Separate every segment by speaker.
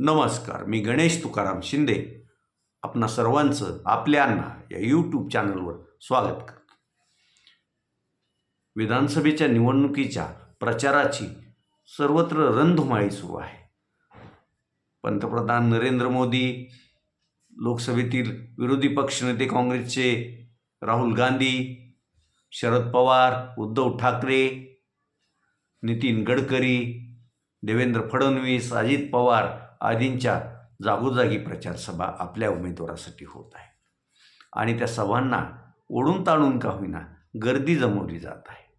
Speaker 1: नमस्कार मी गणेश तुकाराम शिंदे. आपणा सर्वांचं आपल्यांना या यूट्यूब चॅनलवर स्वागत करतो. विधानसभेच्या निवडणुकीच्या प्रचाराची सर्वत्र रणधुमाळी सुरू आहे. पंतप्रधान नरेंद्र मोदी लोकसभेतील विरोधी पक्षनेते काँग्रेसचे राहुल गांधी शरद पवार उद्धव ठाकरे नितीन गडकरी देवेंद्र फडणवीस अजित पवार आदींच्या जागोजागी प्रचारसभा आपल्या उमेदवारासाठी होत आहे. आणि त्या सभांना ओढून ताणून का होईना गर्दी जमवली जात आहे.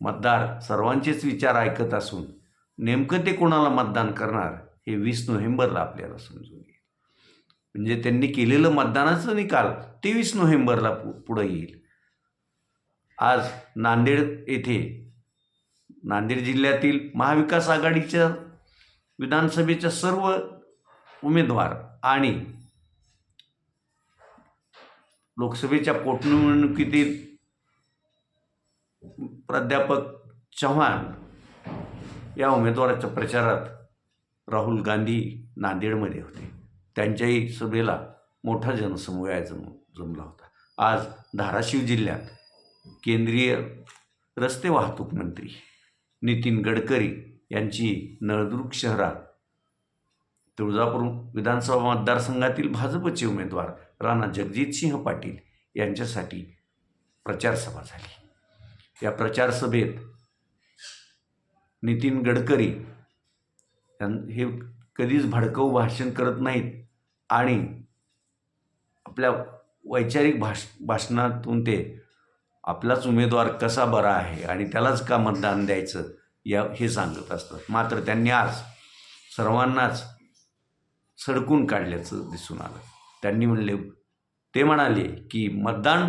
Speaker 1: मतदार सर्वांचेच विचार ऐकत असून नेमकं ते कोणाला मतदान करणार हे वीस नोव्हेंबरला आपल्याला समजून येईल. म्हणजे त्यांनी केलेलं मतदानाचं निकाल तेवीस नोव्हेंबरला पु पुढं येईल. आज नांदेड येथे नांदेड जिल्ह्यातील महाविकास आघाडीच्या विधानसभेच्या सर्व उमेदवार आणि लोकसभेच्या पोटनिवडणुकीतील प्राध्यापक चव्हाण या उमेदवाराच्या प्रचारात राहुल गांधी नांदेडमध्ये होते. त्यांच्याही सभेला मोठा जनसमुदाय जम जमला होता. आज धाराशिव जिल्ह्यात केंद्रीय रस्ते वाहतूक मंत्री नितीन गडकरी यांची नळदुर्ग शहरात तुळजापूर विधानसभा मतदारसंघातील भाजपचे उमेदवार राणा जगजितसिंह पाटील यांच्यासाठी प्रचारसभा झाली. या प्रचारसभेत नितीन गडकरी हे कधीच भडकवू भाषण करत नाहीत आणि आपल्या वैचारिक भाष भाषणातून ते आपलाच उमेदवार कसा बरा आहे आणि त्यालाच का मतदान द्यायचं? या हे सांगत असतात. मात्र त्यांनी आज सर्वांनाच सडकून काढल्याचं दिसून आलं. त्यांनी म्हणले ते म्हणाले की मतदान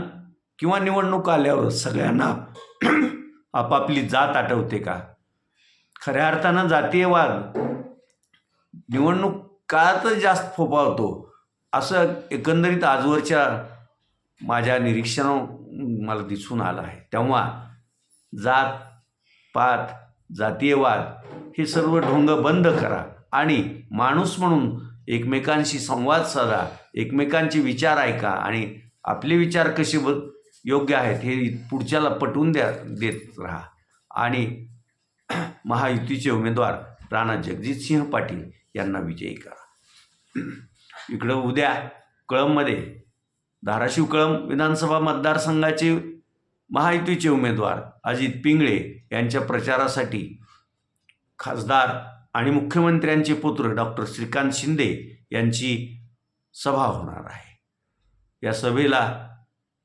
Speaker 1: किंवा निवडणूक आल्यावर सगळ्यांना आपापली जात आठवते का? खऱ्या अर्थानं जातीयवाद निवडणूक काळातच जास्त फोफावतो. असं एकंदरीत आजवरच्या माझ्या निरीक्षण मला दिसून आलं आहे. तेव्हा जात पात जातीयवाद हे सर्व ढोंग बंद करा आणि माणूस म्हणून एकमेकांशी संवाद साधा एकमेकांचे विचार ऐका आणि आपले विचार कसे ब योग्य आहेत हे पुढच्याला पटवून द्या देत राहा. आणि महायुतीचे उमेदवार राणा जगजितसिंह पाटील यांना विजयी करा. इकडं उद्या कळंबमध्ये धाराशिव कळंब विधानसभा मतदारसंघाचे महायुतीचे उमेदवार अजित पिंगळे यांच्या प्रचारासाठी खासदार आणि मुख्यमंत्र्यांचे पुत्र डॉक्टर श्रीकांत शिंदे यांची सभा होणार आहे. या सभेला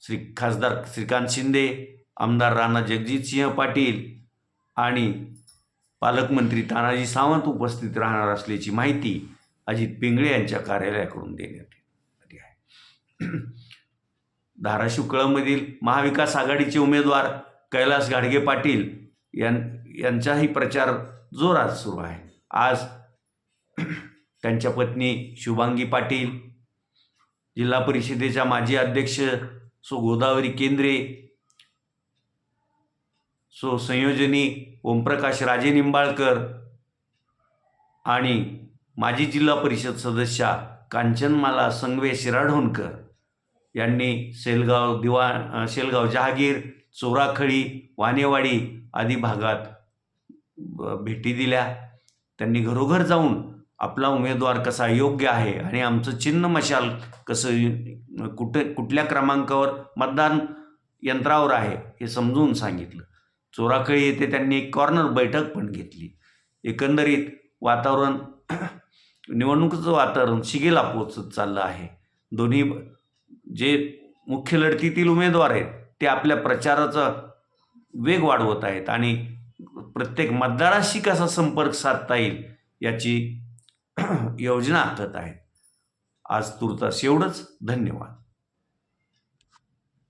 Speaker 1: श्री खासदार श्रीकांत शिंदे आमदार राणा जगजितसिंह पाटील आणि पालकमंत्री तानाजी सावंत उपस्थित राहणार असल्याची माहिती अजित पिंगळे यांच्या कार्यालयाकडून देण्यात आली आहे. धाराशिव कळंबमधील महाविकास आघाडीचे उमेदवार कैलास गाडगे पाटील यां यांचाही प्रचार जोरात सुरू आहे. आज त्यांच्या पत्नी शुभांगी पाटील जिल्हा परिषदेच्या माजी अध्यक्ष सो गोदावरी केंद्रे सो संयोजनी ओमप्रकाश राजे निंबाळकर आणि माजी जिल्हा परिषद सदस्या कांचनमाला संगवे शिराढोणकर यांनी सेलगाव दिवा शेलगाव जहागीर चोराखळी वानेवाडी आदी भागात भेटी दिल्या. त्यांनी घरोघर जाऊन आपला उमेदवार कसा योग्य आहे आणि आमचं चिन्ह मशाल कसं कुठे कुठल्या क्रमांकावर मतदान यंत्रावर आहे हे समजून सांगितलं. चोराखळी येथे त्यांनी एक कॉर्नर बैठक पण घेतली. एकंदरीत वातावरण निवडणुकीचं वातावरण शिगेला पोचत चाललं आहे. दोन्ही जे मुख्य लढतीतील उमेदवार आहेत ते आपल्या प्रचाराचा वेग वाढवत आहेत आणि प्रत्येक मतदाराशी कसा संपर्क साधता येईल याची योजना आखत आहेत आज तुर्तास एवढंच. धन्यवाद.